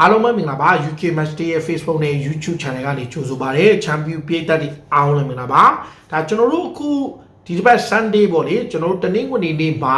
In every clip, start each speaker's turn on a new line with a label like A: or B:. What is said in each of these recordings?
A: အားလုံးပဲမင်္ဂလာပါ UK Match Day ရဲ့ Facebook နဲ့ YouTube Channel ကနေကြိုဆိုပါရစေ။ Champion ပြည်သက်တွေအားလုံးလည်းမင်္ဂလာပါ။ဒါကျွန်တော်တို့အခုဒီတစ်ပတ် Sunday ပေါ့လေကျွန်တော်တို့တနင်္ဂနွေနေ့မှာ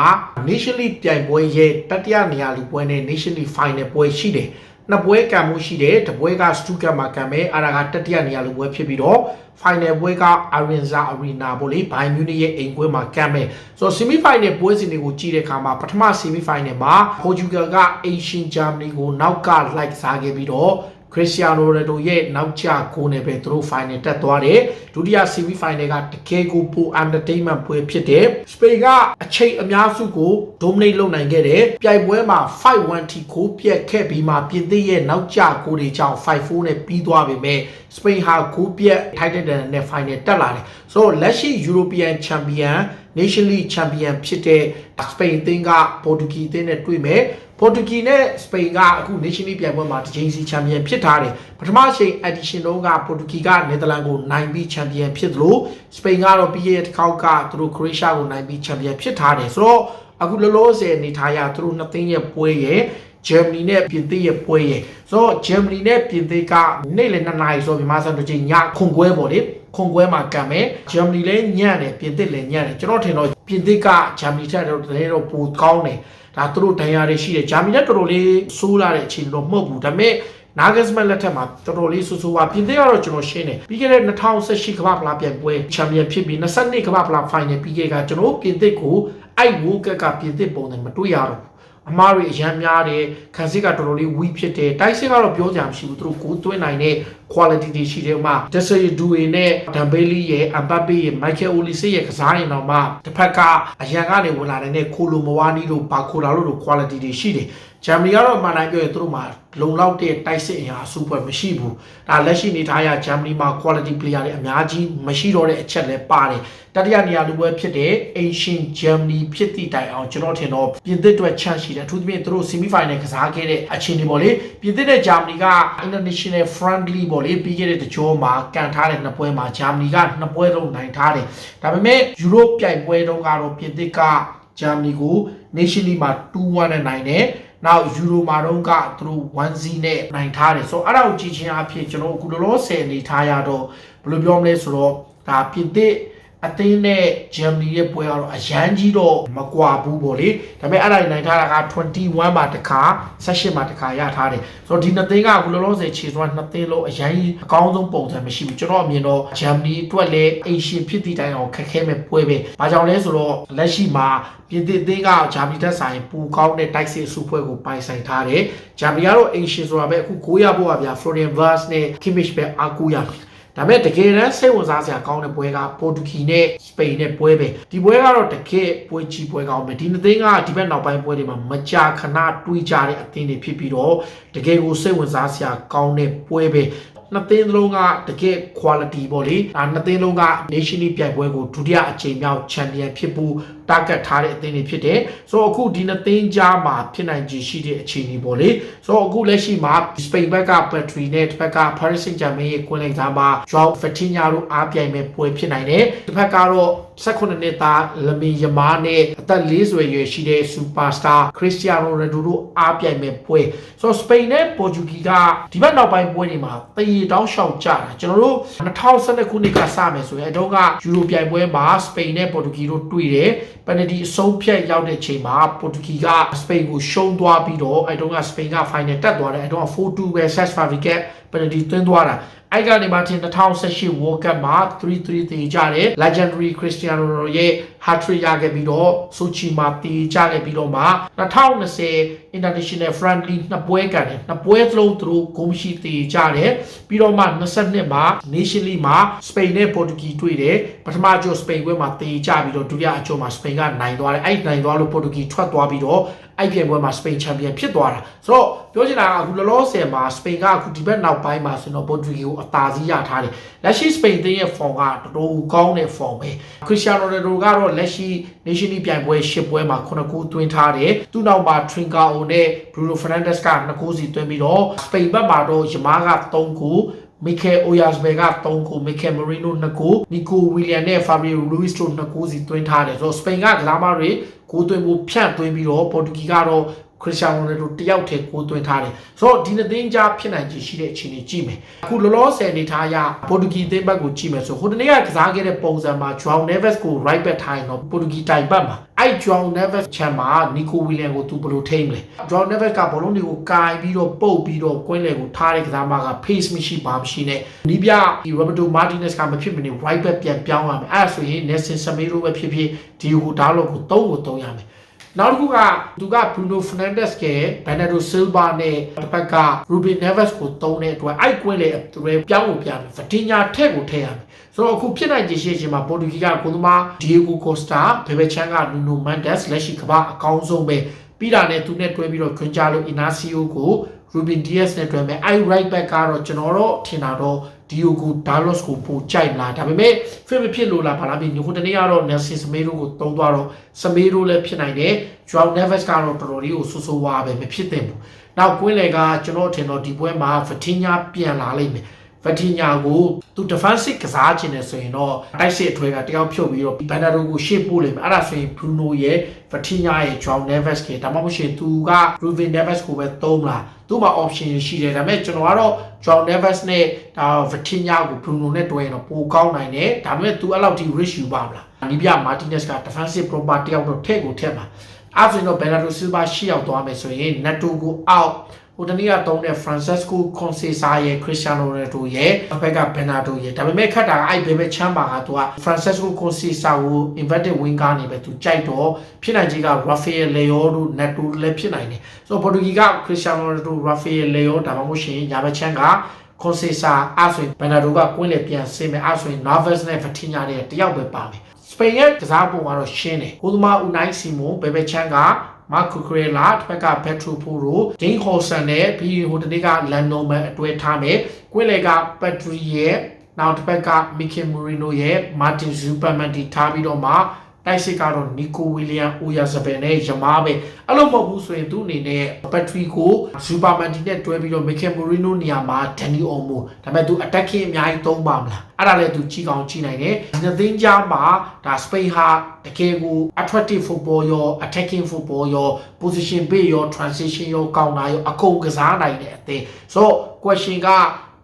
A: Nation League ပြိုင်ပွဲရဲ့တတိယနေရာလူပွဲနဲ့ Nation League Final ပွဲရှိတယ်။ နှစ်ပွဲကံမှုရှိတယ်။တစ်ပွဲက Stuttgart မှာကံမယ်အားဒါကတတိယနေရာလူပွဲဖြစ်ပြီးတော့ final ပွဲက Arinza Arena ပေါ့လေဘိုင်မြူနစ်ရဲ့အိမ်ပွဲမှာကမ်းမယ်ဆိုတော့ semi final ပွဲစဉ်တွေကိုကြည့်တဲ့အခါမှာပထမ semi final မှာ Portugal က Asian Germany ကိုနောက်ကလိုက်စားခဲ့ပြီးတော့ ခရစ္စတီယာနိုရိုနယ်ဒိုရဲ့နောက်ကျကိုနဲ့ပဲသူတို့ final တက်သွားတယ်ဒုတိယ semi final ကတကယ်ကိုပို entertainment ပွဲဖြစ်တယ်စပိန်ကအချိန်အများစုကို dominate လုပ်နိုင်ခဲ့တယ်ပြိုင်ပွဲမှာ5-1ထိကိုပြက်ခဲ့ပြီးမှပြင်သစ်ရဲ့နောက်ကျကိုတွေကြောင့်5-4နဲ့ပြီးသွားပေမဲ့စပိန်ဟာကိုပြက်ထိုက်တဲ့နဲ့ final တက်လာတယ်ဆိုတော့လက်ရှိ European Champion Nation League Champion ဖြစ်တဲ့စပိန်အသင်းကပေါ်တူဂီအသင်းနဲ့တွေ့မယ်ပေါ်တူဂီနဲ့စပိန်ကအခု Nation League ပြိုင်ပွဲမှာတစ်ချိန်စီချန်ပီယံဖြစ်ထားတယ်ပထမချိန် edition တုန်းကပေါ်တူဂီကနယ်သာလန်ကိုနိုင်ပြီးချန်ပီယံဖြစ်သလိုစပိန်ကတော့ပြီးရဲ့တစ်ခေါက်ကသူတို့ခရိုအေးရှားကိုနိုင်ပြီးချန်ပီယံဖြစ်ထားတယ်ဆိုတော့ အခုလောလောဆယ်အနေထားရသူတို့နှစ်သိန်းရဲ့ပွဲရဲ့ဂျာမနီနဲ့ပြင်သစ်ရဲ့ပွဲရဲ့ဆိုတော့ဂျာမနီနဲ့ပြင်သစ်ကနေ့လယ်2နာရီဆိုမြန်မာစံတော်ချိန်ညခွန်ကွဲပေါ့လေခွန်ကွဲမှာကံမယ်ဂျာမနီလည်းညံ့တယ်ပြင်သစ်လည်းညံ့တယ်ကျွန်တော်ထင်တော့ပြင်သစ်ကဂျာမနီထက်တော့တကယ်တော့ပိုကောင်းတယ်ဒါသူတို့ဒဏ်ရာတွေရှိတယ်ဂျာမနီကတော်တော်လေးဆိုးလာတဲ့အခြေအနေတော့မဟုတ်ဘူးဒါပေမဲ့နာဂက်စမန်လက်ထက်မှာတော်တော်လေးဆူဆူပါပြင်သစ်ကတော့ကျွန်တော်ရှင်းတယ်ပြီးခဲ့တဲ့2018ကမ္ဘာဖလားပြိုင်ပွဲချန်ပီယံဖြစ်ပြီး22ကမ္ဘာဖလားဖိုင်နယ်ပြီးခဲ့ကကျွန်တော်ပြင်သစ်ကို အဲ့ဝိုးကက်ကပြင်သစ်ပုံစံမတွေ့ရတော့ဘူးအမားတွေအရန်များတယ်ခန်းစစ်ကတော်တော်လေး weak ဖြစ်တယ်တိုက်စစ်ကတော့ပြောကြမှာမရှိဘူးသူတို့ကိုသွင်းနိုင်တဲ့ quality တွေရှိတယ်ဥမာ Desiree Doué နဲ့ Dembele ရဲ့ Mbappe ရဲ့ Michael Olise ရဲ့ကစားရင်တော့မှတစ်ဖက်ကအရန်ကနေဝင်လာတဲ့ခိုလိုမဝါနီတို့ဘာခိုလာတို့လို quality တွေရှိတယ် ဂျာမနီကတော့မှန်တိုင်းပြောရင်သူတို့မှာလုံလောက်တဲ့တိုက်စစ်အင်အားအစုပွဲမရှိဘူးဒါလက်ရှိနေထားရဂျာမနီမှာ quality player တွေအများကြီးမရှိတော့တဲ့အချက်လည်းပါတယ်တတိယနေရာလူပွဲဖြစ်တဲ့ Asian Germany ဖြစ်သည့်တိုင်အောင်ကျွန်တော်ထင်တော့ပြင်သစ်အတွက် chance ရှိတယ်အထူးသဖြင့်သူတို့ semi final ကစားခဲ့တဲ့အခြေအနေပေါ့လေပြင်သစ်နဲ့ဂျာမနီက international friendly ပေါ့လေပြီးခဲ့တဲ့တကြောမှာကန်ထားတဲ့နှစ်ပွဲမှာဂျာမနီကနှစ်ပွဲလုံးနိုင်ထားတယ်ဒါပေမဲ့ယူရိုပြိုင်ပွဲတုန်းကတော့ပြင်သစ်ကဂျာမနီကို Nation League မှာ2-1နဲ့နိုင်တယ် နောက်ယူရိုမာတော့ကသူတို့1-0နဲ့နိုင်ထားတယ်ဆိုတော့အဲ့ဒါကိုကြည့်ချင်းအဖြစ်ကျွန်တော်အခုလောလောဆယ်နေထားရတော့ဘယ်လိုပြောမလဲဆိုတော့ဒါပြင်သစ် အသင်းနဲ့ဂျာမနီရဲ့ပွဲကတော့အရန်ကြီးတော့မကွာဘူးပေါ့လေဒါပေမဲ့အဲ့ဒါနိုင်ထားတာက21မှာတစ်ခါ18မှာတစ်ခါရထားတယ်ဆိုတော့ဒီနှစ်သင်းကအခုလောလောဆယ်ခြေစွမ်းနှစ်သင်းလုံးအရန်ကြီးအကောင်းဆုံးပုံစံမရှိဘူးကျွန်တော်အမြင်တော့ဂျာမနီအတွက်လည်းအိမ်ရှင်ဖြစ်သည့်တိုင်အောင်ခက်ခဲမဲ့ပွဲပဲဘာကြောင့်လဲဆိုတော့လက်ရှိမှာပြင်သစ်သင်းကဂျာမနီတက်ဆိုင်ပူကောင်းတဲ့တိုက်စစ်စုပွဲကိုပိုင်ဆိုင်ထားတယ်ဂျာမနီကတော့အိမ်ရှင်ဆိုတာပဲအခု9ရဖို့ပါဗျာ Florian Wirtz နဲ့ Kimmich ပဲအားကိုးရမယ် ဒါပေမဲ့တကယ်တမ်းစိတ်ဝင်စားစရာကောင်းတဲ့ပွဲကပေါ်တူဂီနဲ့စပိန်နဲ့ပွဲပဲဒီပွဲကတော့တကယ်ပွဲကြီးပွဲကောင်းပဲဒီနှစ်သင်းကဒီဘက်နောက်ပိုင်းပွဲတွေမှာမကြာခဏတွေးကြတဲ့အသင်းတွေဖြစ်ပြီးတော့တကယ်ကိုစိတ်ဝင်စားစရာကောင်းတဲ့ပွဲပဲ နှစ်သင်းလုံးကတကယ် quality ပေါ့လေဒါနှစ်သင်းလုံးက Nation League ပြိုင်ပွဲကိုဒုတိယအကြိမ်မြောက် Champion ဖြစ်ဖို့ target ထားတဲ့အသင်းတွေဖြစ်တယ်ဆိုတော့အခုဒီနှစ်သင်းကြားမှာဖြစ်နိုင်ခြေရှိတဲ့အခြေအနေပေါ့လေဆိုတော့အခုလက်ရှိမှာ Spain ဘက်က Petri နဲ့တစ်ဖက်က Paris Saint-Germain ရဲ့ကွင်းလိုက်သားမှာ Joao Vitinha တို့အားပြိုင်မဲ့ပွဲဖြစ်နိုင်တယ်တစ်ဖက်ကတော့ 18နှစ်သားလမီယမားနဲ့အသက်40ရွယ်ရှိတဲ့ Superstar Cristiano Ronaldo တို့အားပြိုင်မဲ့ပွဲဆိုတော့ Spain နဲ့ Portugal ကဒီဘက်နောက်ပိုင်းပွဲတွေမှာတရေတောင်းရှောက်ကြတာကျွန်တော်တို့2012ခုနှစ်ကစမယ်ဆိုရင်အတော့ကယူရိုပြိုင်ပွဲမှာ Spain နဲ့ Portugal တို့တွေ့တယ်ပန်နတီအဆုံးဖြတ်ရောက်တဲ့ချိန်မှာ Portugal က Spain ကိုရှုံးသွားပြီးတော့အဲတော့က Spain က final တက်သွားတယ်အဲတော့4-2ပဲ Cesc Fabregas ပန်နတီသွင်းသွားတာ အဲ့ကနေမှတင်2018 World Cup မှာ3-3တည်ကြတယ် Legendary Cristiano Ronaldo ရဲ့ hat-trick ရခဲ့ပြီးတော့ Sochi မှာတည်ကြခဲ့ပြီးတော့မှ2020 International Friendly နှစ်ပွဲကန်တယ်နှစ်ပွဲသလုံးသူတို့ဂိုးမရှိတည်ကြတယ်ပြီးတော့မှ22မှာ Nation League မှာ Spain နဲ့ Portugal တွေ့တယ်ပထမအကျိုး Spain ပွဲမှာတည်ကြပြီးတော့ဒုတိယအကျိုးမှာ Spain ကနိုင်သွားတယ်အဲ့နိုင်သွားလို့ Portugal ထွက်သွားပြီးတော့အဲ့ပြိုင်ပွဲမှာ Spain Champion ဖြစ်သွားတာဆိုတော့ပြောချင်တာကအခုလောလောဆယ်မှာ Spain ကအခုဒီဘက်နောက်ပိုင်းမှာဆိုတော့ Portugal ကိုအသာစီးရထားတယ်လက်ရှိ Spain တင်းရဲ့ form ကတော်တော်ကောင်းတဲ့ form ပဲ Cristiano Ronaldo ကတော့လက်ရှိ Nation League ပြိုင်ပွဲ10ပွဲမှာ9ဂိုးသွင်းထားတယ်သူ့နောက်မှာ Trincao နဲ့ Bruno Fernandes က2ဂိုးစီသွင်းပြီးတော့ Spain ဘက်မှာတော့ Yamal က3ဂိုးမီကယ်အိုယာစဘယ်က3ကိုမီကယ်မရီနို2ကိုနီကိုဝီလီယံနဲ့ဖာဘရီယိုလူးစ်တို့2ကိုစီသွင်းထားတယ်ဆိုတော့စပိန်ကကစားမတွေကိုသွင်းဖို့ဖြန့်သွင်းပြီးတော့ပေါ်တူဂီကတော့ ခရစ္စတီယာနိုရိုနယ်ဒိုတယောက်တည်းကိုသွင်းထားတယ်ဆိုတော့ဒီနှစ်သင်းကြားဖြစ်နိုင်ခြေရှိတဲ့အခြေအနေကြည့်မယ်အခုလောလောဆယ်အနေထားအရပေါ်တူဂီသင်းဘက်ကိုကြည့်မယ်ဆိုဟိုတနေ့ကကစားခဲ့တဲ့ပုံစံမှာ Joao Neves ကို right back ထိုင်တော့ပေါ်တူဂီတိုင်ဘက်မှာအဲ့ Joao Neves ချမ်းမှာ Nico William ကိုသူဘယ်လိုထိမ့်မလဲ Joao Neves ကဘောလုံးတွေကိုကာယပြီးတော့ပုတ်ပြီးတော့ကွင်းလေကိုထားတဲ့ကစားမက pace မရှိပါမရှိနဲ့နီးပြဒီ Roberto Martinez ကမဖြစ်မနေ right back ပြန်ပြောင်းရမယ်အဲ့ဒါဆိုရင် Nelson Semedo ပဲဖြစ်ဖြစ် Diogo Dalot ကိုသုံးကိုသုံးရမယ် နောက်တစ်ခုကသူက Bruno Fernandes က Bernardo Silva နဲ့တစ်ဖက်က Ruben Neves ကိုတုံးတဲ့အတွက်အိုက်ကွင်းလေသူတွေပြောင်းလို့ပြမယ်။ Vitinha ထက်ကိုထည့်ရမယ်။ဆိုတော့အခုဖြစ်နိုင်ခြေရှိခြင်းမှာပေါ်တူဂီကကိုသမား Diego Costa ဘယ်ဘက်ချမ်းက Nuno Mendes လက်ရှိကမ္ဘာအကောင်းဆုံးပဲပြီးတာနဲ့သူနဲ့တွဲပြီးတော့ခွင်ကြလို့ Inacio ကို Ruben Dias နဲ့တွဲမယ်။ I right back ကတော့ကျွန်တော်တော့ထင်တာတော့ Diogo Dalot ကိုပိုကြိုက်လာဒါပေမဲ့ fit မဖြစ်လို့လားဘာလားပြီးညိုတနေ့ကတော့ Nelson Semedo ကိုတုံးသွားတော့ Semedo လည်းဖြစ်နိုင်တယ် Joao Neves ကတော့တော်တော်လေးကိုဆူဆူဝါပဲမဖြစ်သင့်ဘူးနောက်ကွင်းလေကကျွန်တော်ထင်တော့ဒီပွဲမှာ Vitinha ပြန်လာလိမ့်မယ် Vitinha ကိုသူ defensive ကစားခြင်းနဲ့ဆိုရင်တော့တိုက်စစ်အထွေကတယောက်ဖြုတ်ပြီးတော့ Bernardo ကိုရှေ့ပို့လိမ့်မယ်အဲ့ဒါဆိုရင် Bruno ရဲ့ Vitinha ရဲ့ Joao Neves ကဒါမှမဟုတ်ရှင်သူက Ruben Neves ကိုပဲသုံးလားသူ့မှာ option ရှိတယ်ဒါပေမဲ့ကျွန်တော်ကတော့ Joao Neves နဲ့ဒါ Vitinha ကို Bruno နဲ့တွဲရင်တော့ပိုကောင်းနိုင်တယ်ဒါပေမဲ့သူအဲ့လောက်ထိ risk ယူပါမလားနီးပြ Martinez က defensive proper တယောက်တော့ထည့်ကိုထည့်မှာအဲ့ဆိုရင်တော့ Bernardo Silva ရှေ့ရောက်သွားမယ်ဆိုရင် Neto ကို out ဟိုတနေ့ကတုံးတဲ့ Francesco Conceição ရဲ့ Cristiano Ronaldo ရဲ့အဖက်က Bernardo ရဲ့ဒါပေမဲ့ခတ်တာကအဲ့ဘယ်ဘက်ချမ်းပါကသူက Francesco Conceição ကို inverted wing ကနေပဲသူကြိုက်တော့ဖြစ်နိုင်ကြီးက Rafael Leao တို့ Neto လည်းဖြစ်နိုင်တယ်ဆိုတော့ Portugal က Cristiano Ronaldo Rafael Leao ဒါမှမဟုတ်ရှင်ညာဘက်ချမ်းက Conceição အဲ့ဆိုရင် Bernardo ကကွင်းလေပြန်ဆင်းမယ်အဲ့ဆိုရင် Navas နဲ့ Vitinha တွေတယောက်ပဲပါမယ်စပိန်ရဲ့ကစားပုံကတော့ရှင်းတယ်။ဟိုသမား Unai Simon ဘယ်ဘက်ချမ်းက မာကူခရေလာတစ်ဖက်ကဘက်ထရူဖိုရိုဒင်းဟော်ဆန်နဲ့ပြီးဟိုတနေ့ကလန်နိုမန်အတွဲထားမယ်။ကွင်းလေကပက်ထရီရဲ့နောက်တစ်ဖက်ကမီခင်မူရီနိုရဲ့မာတင်ဇူပါမန်တီထားပြီးတော့မှ တိုက်စစ်ကတော့နီကိုဝီလီယံအိုယာဇပယ်နဲ့ယမားပဲအဲ့လိုမဟုတ်ဘူးဆိုရင်သူ့အနေနဲ့ဘက်ထရီကိုဇူပါမန်တီနဲ့တွဲပြီးတော့မီခင်မူရီနိုနေရာမှာဒန်နီအိုမိုဒါပေမဲ့သူ attacking အများကြီးသုံးပါမလားအဲ့ဒါလည်းသူကြီးကောင်းကြီးနိုင်တယ်ဒီနှစ်သင်းကြားမှာဒါစပိန်ဟာတကယ်ကို attractive football ရော attacking football ရော position play ရော transition ရောကောင်းတာရောအကုန်ကစားနိုင်တဲ့အသင်းဆိုတော့ question က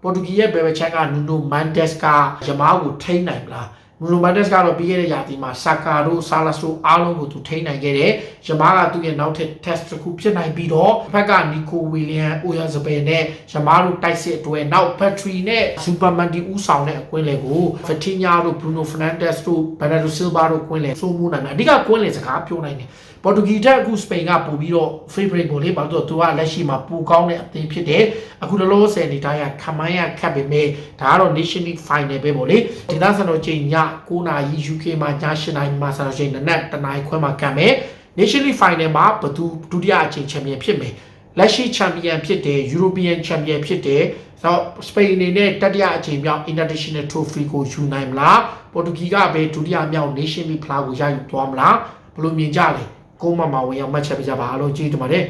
A: ပေါ်တူဂီရဲ့ဘယ်ဘက်ချက်ကနူနိုမန်ဒက်စ်ကယမားကိုထိန်းနိုင်မလား နူနိုမန်ဒက်စ်ကတော့ပြီးခဲ့တဲ့ရာသီမှာဆာကာတို့ဆာလာဆိုအားလုံးကိုသူထိန်းနိုင်ခဲ့တယ်။ယမားကသူ့ရဲ့နောက်ထပ် test တစ်ခုဖြစ်နိုင်ပြီးတော့ဘက်ကနီကိုဝီလီယံအိုယာဇပယ်နဲ့ယမားတို့တိုက်စစ်အတွဲနောက်ဘက်ထရီနဲ့စူပါမန်တီဦးဆောင်တဲ့အကွင်းလေကိုဖတီညာတို့ဘရူနိုဖနန်ဒက်စ်တို့ဘယ်နာဒိုဆီလ်ဗာတို့ကွင်းလေစိုးမိုးနိုင်တယ်။အဓိကကွင်းလေစကားပြောနိုင်တယ်။ ပေါ်တူဂီတက်အခုစပိန်ကပို့ပြီးတော့ favorite ကိုလေဘာလို့သူကလက်ရှိမှာပိုကောင်းတဲ့အသင်းဖြစ်တယ်အခုလောလောဆယ်နေတာရခမိုင်းရခတ်ပေမဲ့ဒါကတော့ Nation League Final ပဲပေါ့လေဒီလဆန်တော်ချိန်ည9နာရီ UK မှာည8နာရီမှာဆန်တော်ချိန်နနက်တနာရီခွဲမှာကံမယ် Nation League Final မှာဘသူဒုတိယအချိန်ချန်ပီယံဖြစ်မယ်လက်ရှိချန်ပီယံဖြစ်တယ် European Champion ဖြစ်တယ်ဆိုတော့စပိန်အနေနဲ့တတိယအချိန်မြောက် International Trophy ကိုယူနိုင်မလားပေါ်တူဂီကပဲဒုတိယမြောက် Nation League ဖလားကိုရယူသွားမလားဘယ်လိုမြင်ကြလဲ ကိုမမဝင်အောင်မှတ်ချက်ပေးကြပါအားလုံးကျေးဇူးတင်ပါတယ်